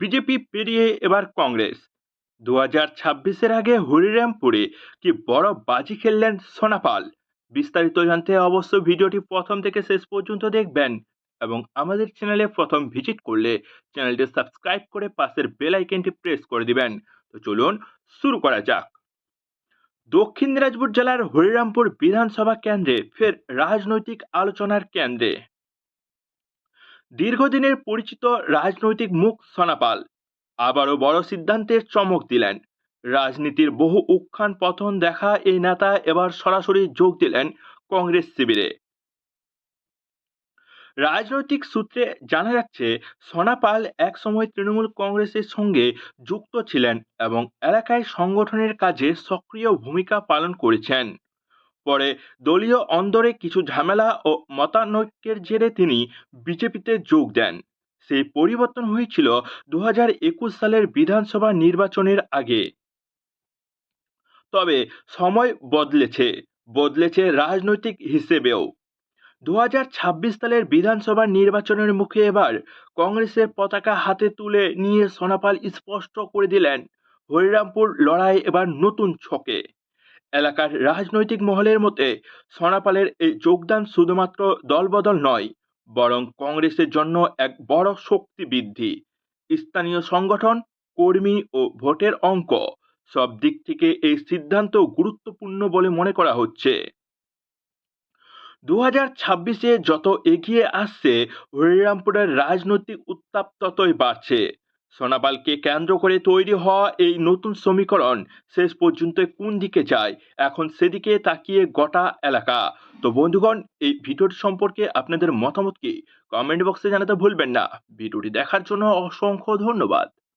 BJP পেরিয়ে এবার কংগ্রেস। দু হাজার ছাব্বিশের আগে হরিরামপুরে কি বড় বাজি খেললেন সোনাপাল বিস্তারিত জানতে অবশ্য ভিডিওটি প্রথম থেকে শেষ পর্যন্ত দেখবেন এবং আমাদের চ্যানেলে প্রথম ভিজিট করলে চ্যানেলটি সাবস্ক্রাইব করে পাশের বেল আইকনটি প্রেস করে দিবেন। তো চলুন শুরু করা যাক। দক্ষিণ দিনাজপুর জেলার হরিরামপুর বিধানসভা কেন্দ্রে ফের রাজনৈতিক আলোচনার কেন্দ্রে। দীর্ঘদিনের পরিচিত রাজনৈতিক মুখ সোনাপাল আবারও বড় সিদ্ধান্তের চমক দিলেন। রাজনীতির বহু উত্থান পতন দেখা এই নেতা এবার সরাসরি যোগ দিলেন কংগ্রেস শিবিরে। রাজনৈতিক সূত্রে জানা যাচ্ছে সোনাপাল একসময় তৃণমূল কংগ্রেসের সঙ্গে যুক্ত ছিলেন এবং এলাকায় সংগঠনের কাজে সক্রিয় ভূমিকা পালন করেছেন। পরে দলীয় অন্দরে কিছু ঝামেলা ও মতানৈক্যের জেরে তিনি বিজেপিতে যোগ দেন। সেই পরিবর্তন হয়েছিল দু হাজার একুশ সালের বিধানসভা নির্বাচনের আগে। তবে সময় বদলেছে বদলেছে রাজনৈতিক হিসেবেও। দু হাজার ছাব্বিশ সালের বিধানসভা নির্বাচনের মুখে এবার কংগ্রেসের পতাকা হাতে তুলে নিয়ে সোনাপাল স্পষ্ট করে দিলেন, হরিরামপুর লড়াই এবার নতুন ছকে। এলাকার রাজনৈতিক মহলের মতে, সোনাপালের এই যোগদান শুধুমাত্র দলবদল নয়, বরং কংগ্রেসের জন্য এক বড় শক্তি বৃদ্ধি। স্থানীয় সংগঠন, কর্মী ও ভোটের অঙ্ক সব দিক থেকে এই সিদ্ধান্ত গুরুত্বপূর্ণ বলে মনে করা হচ্ছে। দু হাজার ছাব্বিশে যত এগিয়ে আসছে, হরিরামপুরের রাজনৈতিক উত্তাপ ততই বাড়ছে। সোনাপালকে কেন্দ্র করে তৈরি হওয়া এই নতুন সমীকরণ শেষ পর্যন্ত কোন দিকে যায়? এখন সেদিকে তাকিয়ে গোটা এলাকা। তো বন্ধুগণ, এই ভিডিওটি সম্পর্কে আপনাদের মতামত কি? কমেন্ট বক্সে জানাতে ভুলবেন না। ভিডিওটি দেখার জন্য অসংখ্য ধন্যবাদ।